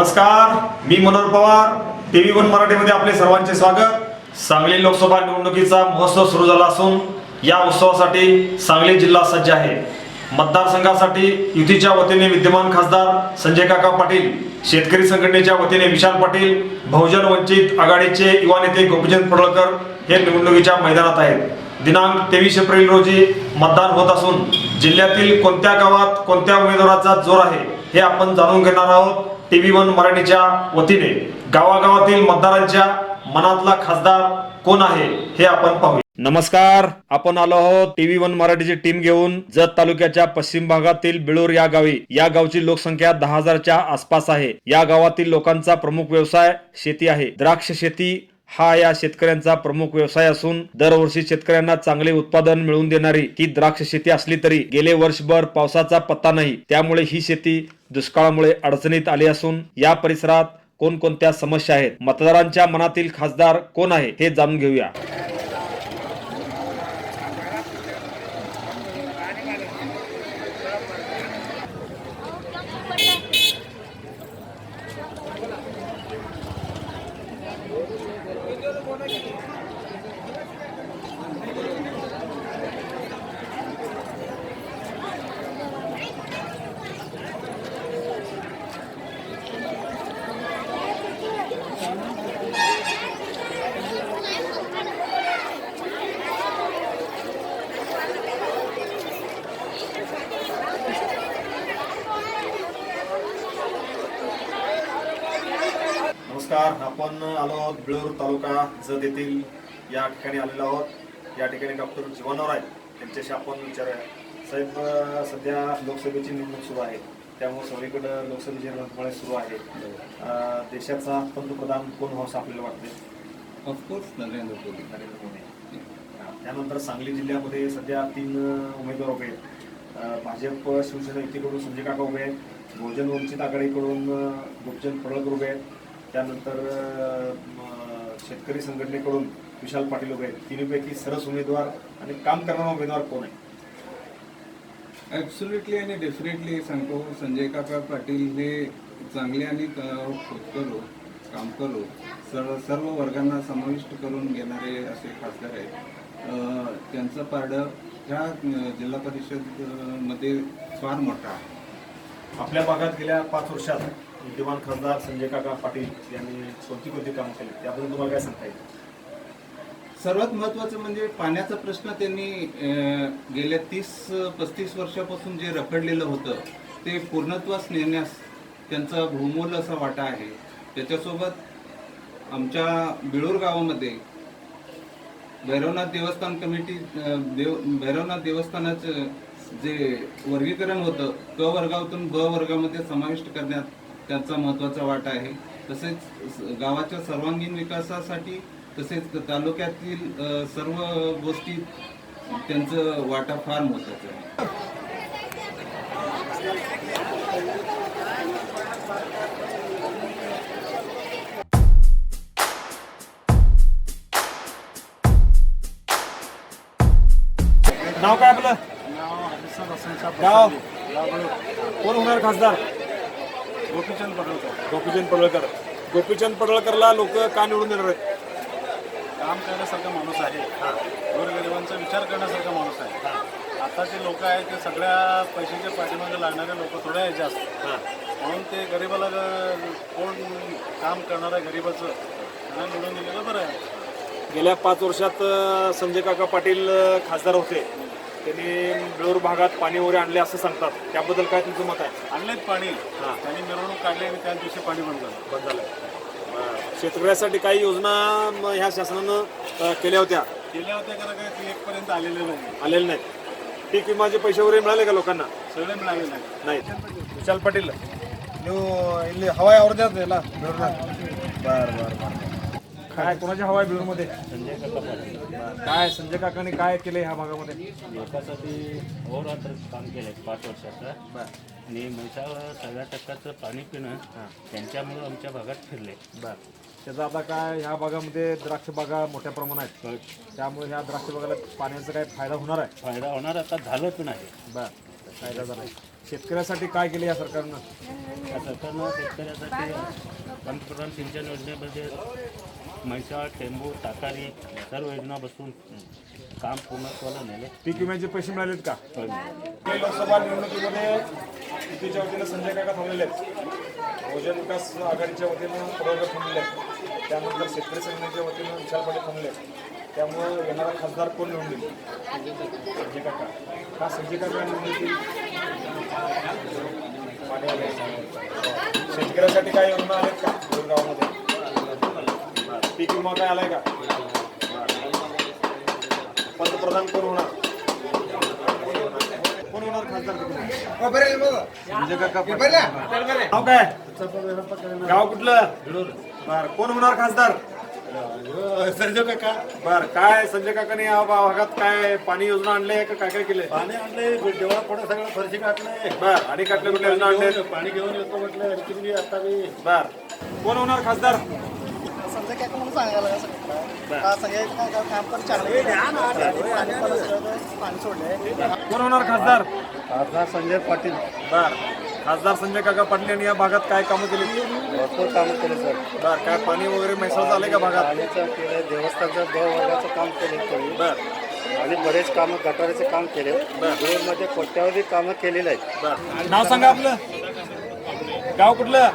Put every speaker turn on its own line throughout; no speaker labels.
नमस्कार मी Manohar Pawar. TV one मराठीमध्ये आपले सर्वांचे स्वागत. सांगली लोकसभा निवडणुकीचा महोत्सव सुरू झाला असून या उत्सवासाठी सांगली जिल्हा सज्ज आहे. मतदारसंघासाठी युतीच्या वतीने विद्यमान खासदार संजय काका पाटील शेतकरी संघटनेच्या वतीने विशाल पाटील बहुजन वंचित आघाडीचे युवा नेते गोपीचंद पडळकर हे निवडणुकीच्या मैदानात आहेत. दिनांक तेवीस एप्रिल रोजी मतदान होत असून जिल्ह्यातील कोणत्या गावात कोणत्या उमेदवाराचा जोर आहे हे आपण जाणून घेणार आहोत. टीव्ही वन मराठीच्या वतीने गावागावातील मतदारांच्या मनातला खासदार कोण आहे हे आपण पाहूया. नमस्कार आपण आलो आहोत टीव्ही वन मराठीची टीम घेऊन जत तालुक्याच्या पश्चिम भागातील बिळूर या गावी. या गावची लोकसंख्या दहा हजारच्या आसपास आहे. या गावातील लोकांचा प्रमुख व्यवसाय शेती आहे. द्राक्ष शेती हा या शेतकऱ्यांचा प्रमुख व्यवसाय असून दरवर्षी शेतकऱ्यांना चांगले उत्पादन मिळवून देणारी ही द्राक्ष शेती असली तरी गेले वर्षभर पावसाचा पत्ता नाही. त्यामुळे ही शेती दुष्काळामुळे अडचणीत आली असून या परिसरात कोणकोणत्या समस्या आहेत? मतदारांच्या मनातील खासदार कोण आहे हे जाणून घेऊया. नमस्कार. आपण आलो आहोत बिळूर तालुका जत येथील या ठिकाणी आलेलो आहोत. या ठिकाणी डॉक्टर जीवनराव आहेत त्यांच्याशी आपण विचारूया. साहेब सध्या लोकसभेची निवडणूक सुरू आहे. त्यामुळे सगळीकडे लोकसभेची रणधुमाळी सुरू आहे. देशाचा पंतप्रधान कोण व्हावं आपल्याला वाटते
ऑफकोर्स नरेंद्र मोदी.
नरेंद्र मोदी. त्यानंतर सांगली जिल्ह्यामध्ये सध्या तीन उमेदवार उभे आहेत. भाजप शिवसेना युतीकडून संजय काका उभे आहेत. बहुजन वंचित आघाडीकडून गोपचंद पडळकर उभे आहेत. त्यानंतर शेतकरी संघटनेकडून विशाल पाटील उभे आहेत. तिन्हीपैकी सरस उमेदवार आणि काम करणारा उमेदवार कोण आहे?
ॲब्सोल्युटली आणि डेफिनेटली सांगतो संजय काका पाटील हे चांगले आणि करू काम करू सर्व सर्व वर्गांना समाविष्ट करून घेणारे असे खासदार आहेत. अं, त्यांचं पारडं ह्या जिल्हा परिषद अं, मध्ये फार मोठं आहे.
आपल्या भागात गेल्या पाच वर्षात विद्यमान खासदार संजय काका पाटील यांनी कोणती कोणती कामं केली? त्याबद्दल तुम्हाला काय सांगता येईल?
सर्वात महत्त्वाचं म्हणजे पाण्याचा प्रश्न त्यांनी गेल्या तीस पस्तीस वर्षापासून जे रखडलेलं होतं ते पूर्णत्वास नेण्यास त्यांचा बहुमोल असा वाटा आहे. त्याच्यासोबत आमच्या बिळूर गावामध्ये भैरवनाथ देवस्थान कमिटी देव भैरवनाथ देवस्थानाचं जे वर्गीकरण होतं क वर्गातून ब वर्गामध्ये समाविष्ट करण्यात त्यांचा महत्त्वाचा वाटा आहे. तसेच स- गावाच्या सर्वांगीण विकासासाठी तसेच तालुक्यातील सर्व गोष्टी त्यांचं वाटा फार महत्त्वाचं आहे.
नाव काय आपलं? गाव? कोण होणार खासदार?
गोपीचंद पडळकर.
गोपीचंद पडळकर. गोपीचंद पडळकरला लोक का निवडून देणार आहेत?
काम करण्यासारखा माणूस आहे. गोरगरिबांचा विचार करण्यासारखा माणूस आहे. आताचे लोक आहेत ते सगळ्या पैशाच्या पाठीमागे लागणारे लोक थोडे आहेत जास्त म्हणून ते गरिबाला ग- कोण काम करणार आहे गरिबाचं? त्यांना निवडून दिलेलं बरं आहे.
गेल्या पाच वर्षात अं, संजय काका पाटील अं, खासदार होते. त्यांनी बेळूर भागात पाणी वगैरे आणले असं सांगतात त्याबद्दल काय तुमचं मत आहे
आणलेत पाणी
हां.
त्यांनी मिरवणूक काढली आणि त्याच दिवशी पाणी बंद झालं
बंद झालं शेतकऱ्यासाठी काही योजना म, ह्या शासनानं अं, केल्या होत्या
केल्या होत्या का काय ते एकपर्यंत आलेले नाही
आलेल्या नाहीत पीक विमाचे पैसे वगैरे मिळाले का लोकांना
सगळे मिळाले नाही
नाही विशाल पाटील ನೀವು ಇಲ್ಲಿ ಹವಾ ಅವ್ರದ್ದೇ ಅದ ಎಲ್ಲ बर बर बर काय कोणाची हवा आहे बिळूरमध्ये
संजय काका पाटील
काय संजय काकांनी काय केलं ह्या भागामध्ये?
लोकांसाठी अहोरात्र काम केलं पाच वर्षाचं आणि म्हैसाळ सगळ्या टक्क्याचं पाणी पिणं त्यांच्यामुळं आमच्या भागात फिरले
बर. त्याचा आता काय ह्या भागामध्ये द्राक्ष बागा मोठ्या प्रमाणात आहेत. त्यामुळे ह्या द्राक्ष बागाला पाण्याचा काय फायदा होणार आहे?
फायदा होणार आता झालं पण आहे.
बर. फायदा झालाय शेतकऱ्यासाठी काय केलं या सरकारनं?
त्या सरकारनं शेतकऱ्यासाठी पंतप्रधान सिंचन योजनेमध्ये म्हैसाळ टेंबू ताकारी सर्व योजना बसून काम पूर्णत्वाला नेले.
पीक विम्याचे पैसे मिळालेत का? काही लोकसभा निवडणुकीमध्ये युतीच्या वतीनं संजय काका थांबलेले आहेत. बहुजन विकास आघाडीच्या वतीनं प्रवर्ग थांबलेले आहेत. त्यानंतर शेतकरी संघटनेच्या वतीनं विशाल पाटील थांबले आहेत. त्यामुळं येणारा खासदार कोण निवडून संजय काका. का संजय काका आलंय. शेतकऱ्यासाठी काय योजना आहेत का? दोन गावामध्ये पीक विमा काय आलाय का? पंतप्रधान कोण होणार? कोण होणार खासदार नाव काय? गाव कुठलं? बर कोण होणार खासदार? संजय काका. बर काय संजय काकाने या भागात काय पाणी योजना आणले का काय काय केले?
पाणी आणले देवळा पुढे सगळं फरशी काढले
बर आणि कुठल्या कुठल्या योजना आणले
पाणी घेऊन येतो म्हटलं आता बी
बर. कोण होणार खासदार?
समजा काय म्हणून सांगायला काम पण चांगले सोडले
कोण होणार खासदार?
खासदार संजय पाटील.
बर. खासदार संजय काका पाटील यांनी या भागात काय कामं केली?
भरपूर कामं केले सर.
बर काय पाणी वगैरे म्हैसाळ आले का भागात?
पाणीचं केलं देवस्थानचं ब वर्गाचं काम केले
बर.
आणि बरेच कामं गटाराचे काम केले. मध्ये कोट्यावधी कामं केलेली आहेत.
बर. नाव सांगा आपलं. गाव कुठलं?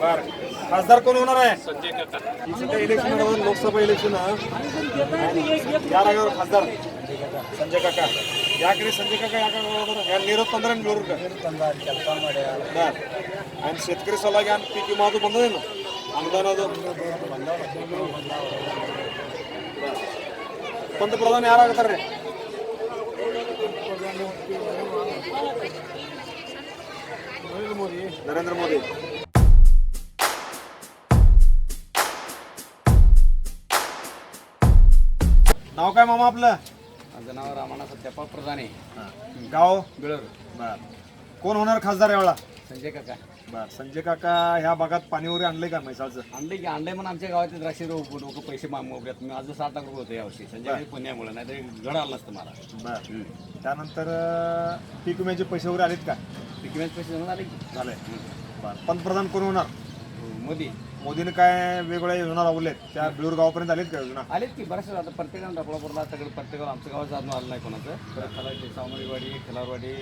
बर. खासदार कोण होणार आहे संजय काका सध्या इलेक्शन आहे, लोकसभा इलेक्शन आहे. या जागेवर खासदार संजय काका याकडे संजय काका या बरोबर या निरोप पंधरा बरोबर का बर आणि शेतकरी सल्ला घ्या आणि पीक विमा तो बंद आहे ना अनुदान ಅದು पंतप्रधान ಯಾರಾಗ್ತಾರೆ नरेंद्र मोदी नाव काय मामा आपलं?
माझं नाव रामाना सत्यापा प्रधान. आहे
गाव?
बिळर.
बर. कोण होणार खासदार यावेळा
संजय काका.
बर. संजय काका ह्या भागात पाणी वगैरे आणलंय का म्हैसाळचं?
आणले की आणले पण आमच्या गावात द्राक्षे रोप लोक पैसे मागतात मी अजून सात लाख रुपये होते यावर्षी. संजय पुण्यामुळे नाही तर घड आलं नसतं मला.
बर. त्यानंतर अं, पीक विम्याचे पैसे वगैरे आलेत का?
पिकमेच पैसे जमा झाले की.
झाले. बर. पंतप्रधान कोण होणार?
मोदी.
मोदीने काय वेगवेगळ्या योजना राबवल्यात त्या बिळूर गावापर्यंत आलेत का योजना
आलेत की बऱ्याचशा आता प्रत्येकानं डबळापूरला सगळं प्रत्येकाला आमच्या गावात जाणून आलं नाही कोणाचं परत खलाटी सावंतवाडी खिलारवाडी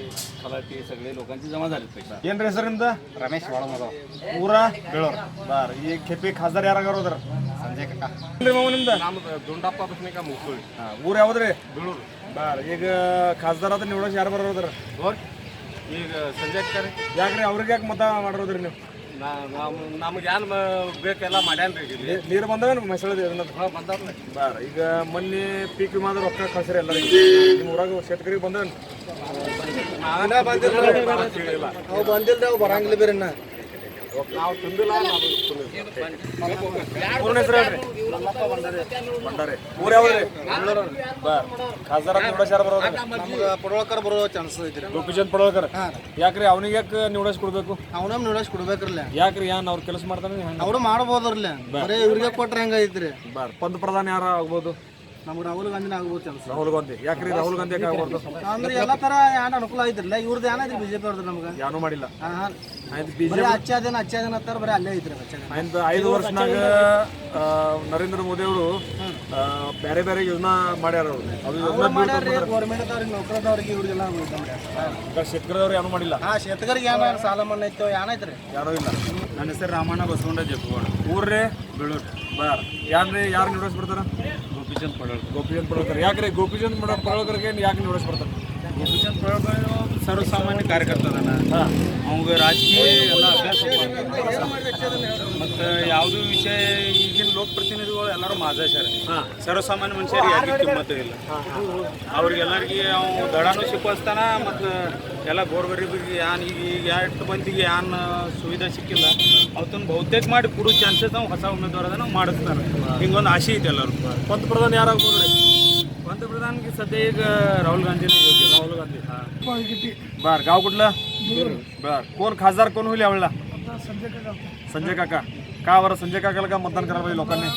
खलाटी सगळे लोकांची जमा झालेत पैसे
ಏನ್ರಿ ಹೆಸರಿಂದ
रमेश वाळमगाव
ಊರ ಬೆಳೂರ್ ಬಾರ್ ಈ ಕೆಪಿ ಖಾಸದಾರ್ ಯಾರಾಗ ಹೋದ್ರ
संजय काका
ನಿಮ್ದ
नाम दोंडाप्पा बसणे का मुकुळ
ಊರ್ ಯಾವ್ದ್ರಿ ಬಾರ್ ಈಗ ಖಾಸದಾರ್ ಅಂತ ನಿವಡಸ್ ಯಾರು ಬರೋದ್ರ
कोण ಈಗ ಸಂಜಯ್ ಕಾರೆ
ಯಾಕ್ರಿ ಅವ್ರಿಗೆ ಯಾಕೆ ಮತ ಮಾಡಿರೋದ್ರಿ ನೀವು
ನಮ್ಗೆ ಏನು ಬೇಕೆಲ್ಲ ಮಾಡ್ಯಾನ್ರಿ ಇಲ್ಲಿ.
ನೀರು ಬಂದವೇನು ಮೈಸೂಳದ
ಹಾಂ ಬಂದಾರ್ರಿ
ಬಾರ್ ಈಗ ಮೊನ್ನೆ ಪೀಕ್ ವಿಮಾದ ರೊಕ್ಕ ಕಳ್ಸಿರಿ ಎಲ್ಲರಿಗೆ. ನಿಮ್ಮ ಊರಾಗ ಶೇತಕರಿಗೆ ಬಂದಿಲ್ಲ.
ಅವು ಬಂದಿಲ್ಲ ಅವು ಬರಂಗಿಲ್ಲ ಬೇರೆ
ನಾವು ತುಂಬಿಲ್ಲ
ಹೇಳ್ರಿ
ಪಡೋಳ್ಕರ್ ಬರೋ ಚಾನ್ಸ್ ಐತ್ರಿ.
ಗೋಪಿಚಂದ್ ಪಡೋಳ್ಕರ್ ಯಾಕ್ರಿ ಅವನಿಗೆ ಯಾಕೆ ಕೊಡಬೇಕು? ಕೊಡ್ಬೇಕು?
ಅವನ ನಿವಡೇಶ್ ಕೊಡ್ಬೇಕ್ರಲ್ಲ.
ಯಾಕ್ರಿ ಯಾನ್ ಅವ್ರ ಕೆಲಸ ಮಾಡ್ತಾನೆ?
ಅವ್ರು ಮಾಡ್ಬೋದ್ರಲ್ಲ. ಇವ್ರಿಗೆ ಕೊಟ್ರೆ ಹೆಂಗೈತ್ರಿ.
ಬಾರ್ ಪಂದ ಪ್ರಧಾನ ಯಾರು ಆಗ್ಬೋದು?
ನಮ್ಗೆ ರಾಹುಲ್ ಗಾಂಧಿನ ಆಗ್ಬೋದು ಕೆಲಸ.
ರಾಹುಲ್ ಗಾಂಧಿ. ಯಾಕ್ರಿ ರಾಹುಲ್ ಗಾಂಧಿ ಯಾಕೆ ಆಗ್ಬಾರ್ದು?
ಅಂದ್ರೆ ಎಲ್ಲ ತರ ಏನ್ ಅನುಕೂಲ ಐತ್ರಲ್ಲ ಇವ್ರದ್ದು ಏನೈತ್ರಿ ಬಿಜೆಪಿ ಅವ್ರದ್ದು ನಮ್ಗೆ?
ಯಾನು ಮಾಡಿಲ್ಲ. ಆಯ್ತು
ಬರೀ
ಬಿಜೆಪಿ
ಅಚ್ಚ ದಿನ ಅಚ್ಚ ದಿನ ಅಂತಾರ ಬರೀ ಅಲ್ಲೇ ಐತ್ರಿ ದಿನ
ಆಯ್ತು ಐದು ವರ್ಷನಾಗ ಆ, ನರೇಂದ್ರ ಮೋದಿ ಅವರು ಬೇರೆ ಬೇರೆ ಯೋಜನಾ ಮಾಡ್ಯಾರ ಅವ್ರು. ಅದು ಯೋಜನಾ
ಮಾಡ್ಯಾರ್ರಿ ಗೌರ್ಮೆಂಟ್ ಅವ್ರಿಗೆ ನೌಕರದವ್ರಿಗೆ ಇವ್ರಿಗೆಲ್ಲ
ಈಗ ಶೇತಕರದವ್ರು ಏನು ಮಾಡಿಲ್ಲ.
ಹಾ ಶೇತಕರಿಗೆ ಏನ ಸಾಲ ಮನ್ನಾ ಯಾನ ಏನೈತ್ರಿ
ಯಾರೂ ಇಲ್ಲ.
ನನ್ನ ಹೆಸರು ರಾಮಣ್ಣ ಬಸವಣ್ಣ ಜಪ್ಪಗೋಡ
ಊರ್ರಿ? ಬೀಳೂರ್ ಬಾರ್ ಯಾರ್ರಿ ಯಾರು ನಿರ್ವಹಿಸ್ಬಿಡ್ತಾರ
ಗೋಪಿಚಂದ್ ಪಡೋಳ್
ಗೋಪಿಚಂದ್ ಪಡೋಳ್ಕರ್. ಯಾಕ್ರಿ? ಗೋಪಿಚಂದ್ ಪಡ ಪಡೋಳ್ಕರ್ಗೆ ಯಾಕೆ
ನೋಡಿಸ್ಬಿಡ್ತಾರೆ ಸರ್ವಸಾಮಾನ್ಯ ಕಾರ್ಯಕರ್ತ ಅದಾನ ರಾಜಕೀಯ ಎಲ್ಲ ಅಭ್ಯಾಸ ಮತ್ತು ಯಾವುದು ವಿಷಯ ಈಗಿನ ಲೋಕಪ್ರತಿನಿಧಿಗಳು ಎಲ್ಲರೂ
ಮಾಜಾಶಾರ
ಸರ್ವಸಾಮಾನ್ಯ ಮನುಷ್ಯರಿಗೆ ಯಾರಿಗೂ ಕಿಮ್ಮತ್ತು ಇಲ್ಲ. ಅವ್ರಿಗೆಲ್ಲರಿಗೆ ಅವ್ನು ದಡಾನು ಸಿಕ್ಕಿಸ್ತಾನ ಮತ್ತು ಎಲ್ಲ ಗೋರ್ಗರಿಬಿಗೆ ಯಾನ್ ಈಗ ಈಗ ಎಷ್ಟು ಮಂದಿಗೆ ಯಾನ್ ಸುವಿಧೆ ಸಿಕ್ಕಿಲ್ಲ ಅವತ್ತನ್ನ ಬಹುತೇಕ ಮಾಡಿ ಕೊಡೋ ಚಾನ್ಸಸ್ ನಾವು ಹೊಸ ಉಮೇದುವಾರ ನಾವು ಮಾಡಿಸ್ತಾರೆ. ಹಿಂಗೊಂದು ಆಸೆ ಇದೆ ಎಲ್ಲರೂ
ಪಂತ ಪ್ರಧಾನ ಯಾರಾಗ್ಬೋದು
पंतप्रधान की सध्या एक राहुल गांधी
राहुल गांधी बर गाव कुठलं? बर कोण खासदार कोण होईल यावेळेला? संजय काका. का बरं संजय काकाला का मतदान करायला पाहिजे लोकांनी?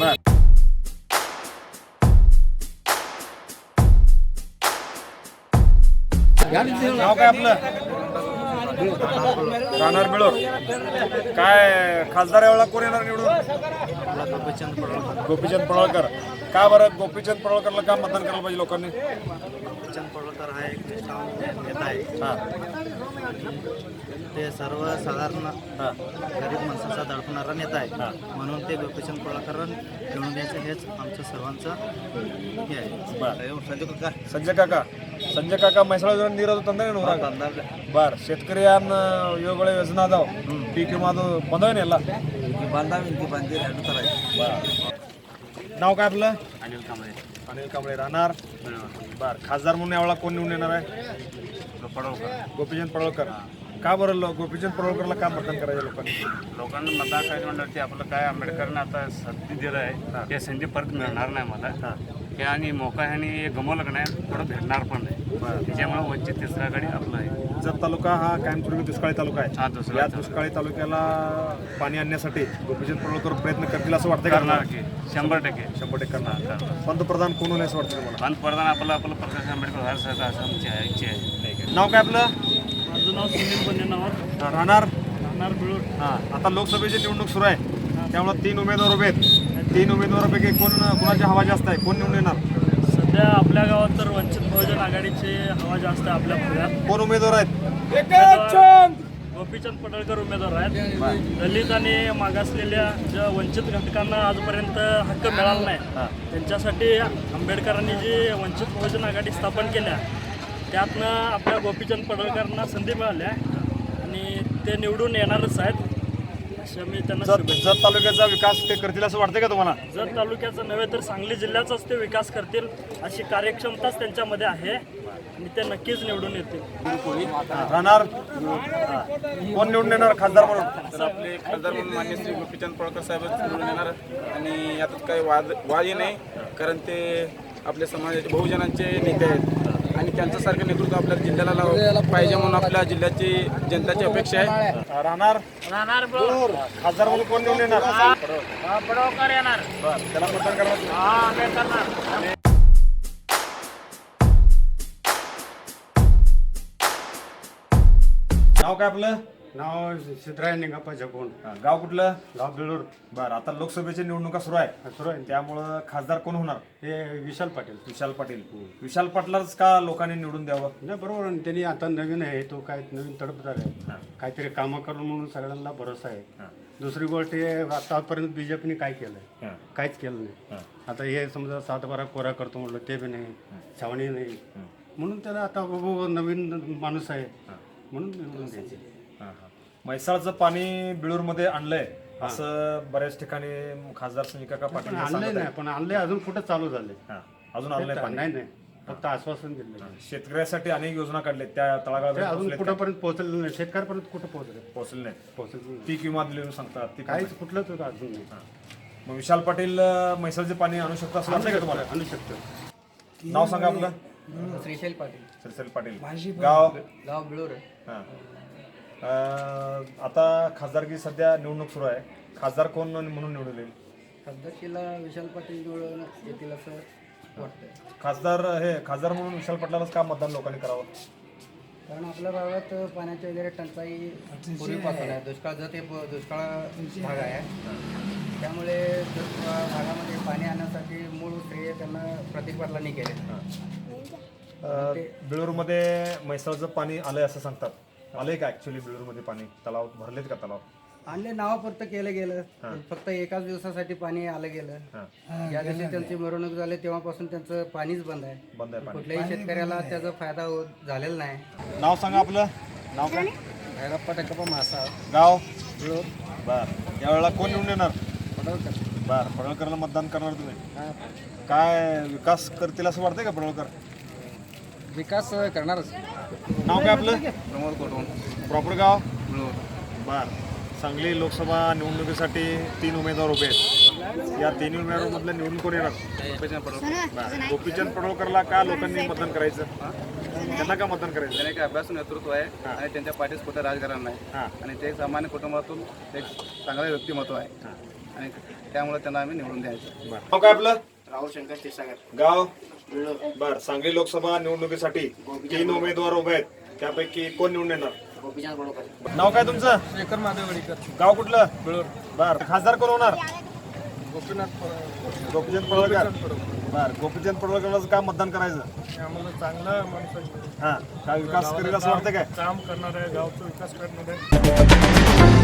बर. गाव काय आपलं? राहणार मिळोर काय खासदार यावेळेला कोण येणार निवडून? गोपीचंद पडळकर. का बरं गोपीचंद पडळकरला का मतदान करायला पाहिजे लोकांनी
चंद पडळकर हा एक निष्ठावंत नेता आहे ते सर्वसाधारण गरीब माणसाचा दडपणारा नेता आहे म्हणून ते गोपीचंद पडळकर निवडून द्यायचं हेच आमचं सर्वांचं हे आहे संजय काका
संजय काका संजय काका म्हैसाळ ನೀರೋದು ತಂದ್ರೆ बर शेतकरी ಯೋಗಗಳ ಯೋಜನಾ ಅದಾವ ಪೀಕ್ ವಿಮಾ ಅದು ಬಂದವೇನೆಲ್ಲ
बांधावी की बांधील ಎರಡು ಥರ आहे
नाव काय आपलं?
अनिल कांबळे.
अनिल कांबळे राहणार. बर खासदार म्हणून यावेळेला कोण निवडून येणार आहे?
पडवकर
गोपीचंद पडळकर का बरं लो- गोपीचंद पडळकरला का मतदान करायचं लोकांनी?
लोकांना मतदान करायचं म्हणलं ते आपलं काय आंबेडकरनं आता संधी दिलं आहे ते संधी परत मिळणार नाही मला. हे. आणि मोका ह्याने गमवलं का नाही थोडं भेटणार पण नाही त्याच्यामुळे वंचित तिसरा गाडी आपलं आहे.
जत तालुका हा कायमस्वरूपी दुष्काळी तालुका
हा,
आहे
दुष्काळी
या. दुष्काळी तालुक्याला पाणी आणण्यासाठी गोपीचंद पडळकर प्रयत्न करतील असं वाटतं का
करणार? की. शंभर टक्के.
शंभर टक्के करणार. पंतप्रधान कोण असं वाटतं तुम्हाला?
पंतप्रधान आपलं आपलं प्रकाश आंबेडकर व्हायचं असं आमची आहे इच्छा आहे.
नाव काय आपलं?
माझं नाव सुनील बन्नेनावर
हा, राहणार?
राहणार बिळूर
हा. आता लोकसभेची निवडणूक सुरू आहे. त्यामुळे तीन उमेदवार उभे आहेत. तीन उमेदवारापैकी कोण कोणाची हवा जास्त आहे? कोण निवडून येणार?
सध्या आपल्या गावात तर वंचित बहुजन आघाडीची हवा जास्त आहे आपल्या भागात.
कोण उमेदवार आहेत?
गोपीचंद पडळकर उमेदवार आहेत. दलित आणि मागासलेल्या ज्या वंचित घटकांना आजपर्यंत हक्क मिळाला नाही त्यांच्यासाठी आंबेडकरांनी जी वंचित बहुजन आघाडी स्थापन केल्या त्यातनं आपल्या गोपीचंद पडळकरांना संधी मिळाल्या आणि ते निवडून येणारच आहेत अशा मी त्यांना
जत
शुभेच्छा
जत तालुक्याचा विकास ते करतील असं वाटतंय का तुम्हाला?
जत तालुक्याचा नव्हे तर सांगली जिल्ह्याचाच ते विकास करतील अशी कार्यक्षमताच त्यांच्यामध्ये आहे. आणि ते नक्कीच निवडून येतील.
राहणार. कोण निवडून येणार? खासदार म्हणून?
आपले खासदार म्हणून मान्य श्री गोपीचंद पळकर साहेब निवडून येणार आणि यात काही वाद वादही नाही कारण ते आपल्या समाजाचे बहुजनांचे नेते आहेत. आणि त्यांच्यासारखं नेतृत्व आपल्या जिल्ह्याला लाव- पाहिजे म्हणून आपल्या जिल्ह्याची जनताची अपेक्षा आहे.
हा, राहणार खासदार म्हणून कोण निवडून येणार?
येणार.
त्याला मतदान करणार. नाव काय आपलं?
नाव सिद्धराय निंगाप्पा जगून.
हा, गाव कुठलं?
गाव बिळूर
बरं आता लोकसभेची निवडणुका सुरू आहे.
सुरू आहे.
त्यामुळं खासदार कोण होणार?
हे विशाल पाटील.
विशाल पाटील. विशाल पाटलाच का लोकांनी निवडून द्यावं?
नाही बरोबर आहे. त्यांनी आता नवीन आहे तो काय नवीन तडफदार आहे. काहीतरी कामं करून म्हणून सगळ्यांना भरोसा आहे. दुसरी गोष्ट हे आतापर्यंत बीजेपीने काय केलंय? काहीच केलं नाही. आता हे समजा सात बारा कोरा करतो म्हटलं ते बी नाही. छावणी नाही. म्हणून त्याला आता बाबा नवीन माणूस आहे. म्हणून निवडून द्यायचे
हा, हा. म्हैसाळचं पाणी बिळूरमध्ये आणलंय असं बऱ्याच ठिकाणी खासदार संजय काका पाटील
पण
हे
आणलंय
सांगत
नाही
आहेत.
पण आणलंय अजून कुठं चालू झाले
हा, अजून आणलंय पाणी.
नाही नाही. फक्त आश्वासन दिलं
शेतकऱ्यासाठी अनेक योजना काढल्या त्या
ते
तळागाळात
अजून? कुठंपर्यंत पोहोचलेलं नाही. शेतकऱ्यापर्यंत कुठं पोहोचले?
पोहोचले नाही
पोहोचले
पीक विमा दिले सांगतात ते
काहीच
काहीच
कुठलंच होतं अजून नाही.
मग विशाल पाटील म्हैसाळचे पाणी आणू शकतो असं वाटतंय का तुम्हाला?
आणू शकतो
नाव सांगा आपलं.
श्रीशैल पाटील.
सरसेल पाटील. गाव?
गाव बिळूर
हा. अं, आता खासदारकी सध्या निवडणूक सुरू आहे. खासदार कोण म्हणून निवडून येईल?
सध्याशीला विशाल पाटील निवडून येतील असं वाटतंय.
खासदार हे खासदार म्हणून विशाल पाटलालाच का मतदान लोकांनी करावं?
कारण आपल्या भागात पाण्याची वगैरे टंचाई पूर्वीपासून आहे. दुष्काळ जर ते प- दुष्काळ भाग आहे. त्यामुळे दुष्काळ भागामध्ये पाणी आणण्यासाठी मूळ श्रेय त्यांना प्रतीक पाटलांनी केले
बिळूरमध्ये म्हैसाळचं पाणी आलंय असं सांगतात. आलंय का ऍक्च्युली बिळूरमध्ये पाणी? तलाव भरलेत का तलाव?
आणले नावापुरतं केलं गेलं. फक्त एकाच दिवसासाठी पाणी आलं गेलं. ज्या दिवशी त्यांची मिरवणूक झाली तेव्हापासून त्यांचं पाणीच बंद आहे.
बंद आहे पाणी.
कुठल्याही शेतकऱ्याला त्याचा फायदा होत झालेला नाही.
नाव सांगा आपलं. नाव काय?
भैरप्पा टक्कप्पा मासा
गाव? बर. यावेळेला कोण निवडून येणार? बर. पडळकरला मतदान करणार तुम्ही. काय विकास करतील असं वाटतंय का पडळकर?
विकास करणारच.
नाव काय आपलं?
प्रमोद कोटवण
प्रॉपर गाव? बर. सांगली लोकसभा निवडणुकीसाठी तीन उमेदवार उभे आहेत. या तिन्ही उमेदवारांमधल्या निवडून कोण येणार.
गोपीचंद
पडळकरला का लोकांनी मतदान करायचं? त्यांना का मतदान करायचं?
त्याने एक अभ्यास नेतृत्व आहे आणि त्यांच्या पाठीस कुठं राजकारण नाही.
हां.
आणि ते सामान्य कुटुंबातून एक चांगलं व्यक्तिमत्व आहे. आणि त्यामुळे त्यांना आम्ही निवडून द्यायचं.
नाव काय आपलं?
राहुल शंकर क्षीरसागर
गाव? बर सांगली लोकसभा निवडणुकीसाठी तीन उमेदवार उभे आहेत. त्यापैकी कोण निवडून येणार? नाव काय तुमचं?
शेखर महादेवडीकर.
गाव कुठलं?
बिळूर
बर खासदार कोण होणार?
गोपीनाथ
गोपीचंद पडवळकर बर गोपीचंद पडवळकरचं काम मतदान करायचं.
आम्हाला चांगला माणूस
हा काय विकास करेल असं वाटतं काय?
काम करणार आहे गावचा विकास करणार आहे